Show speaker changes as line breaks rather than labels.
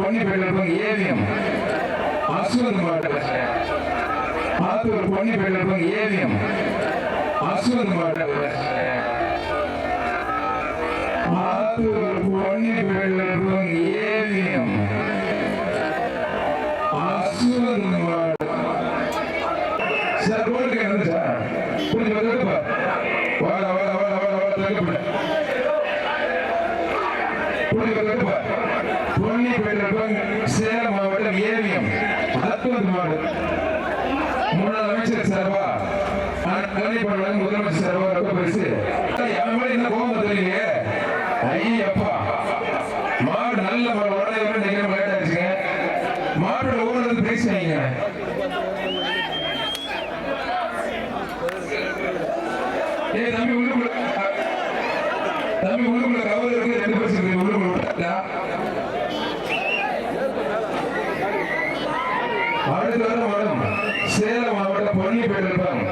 பொன்னிப்பேட்டில் இருப்பாங்க ஏவிஎம் அஸ்வந்த் மாவட்டம் ஆத்தூர் பொன்னிப்பேட்டில் இருப்பாங்க ஏவிஎம் அஸ்வந்த் மாவட்டம் ஆத்தூர் பொன்னி இருப்பாங்க ஏவிஎம் அசுவன் மாவட்டம் சார் ரோடுக்கு என்ன சார் புரிஞ்சு வந்துப்பா வாடா வாடா வாடா வாடா பொன்னி சேலம் மாவட்டம் ஏவிஎம் அற்புதம் மாவட்டம் முன்னாள் அமைச்சர் சார்பா முதலமைச்சர் சார்பா ரொம்ப பரிசு என்ன கோபம் தெரியலையே ஐயப்பா மாடு நல்ல மாடு உடனே நீங்க லேட் ஆச்சுங்க மாட்டோட ஓனர் பேசுவீங்க ஏய் தம்பி உள்ளுக்குள்ள தம்பி உள்ளுக்குள்ள கவர் இருக்கு ரெண்டு பேர் இருக்கு உள்ளுக்குள்ள விட்டா அடுத்த வாரம் சேலம் மாவட்டம் பொன்னிப்பேட்டை இருப்பாங்க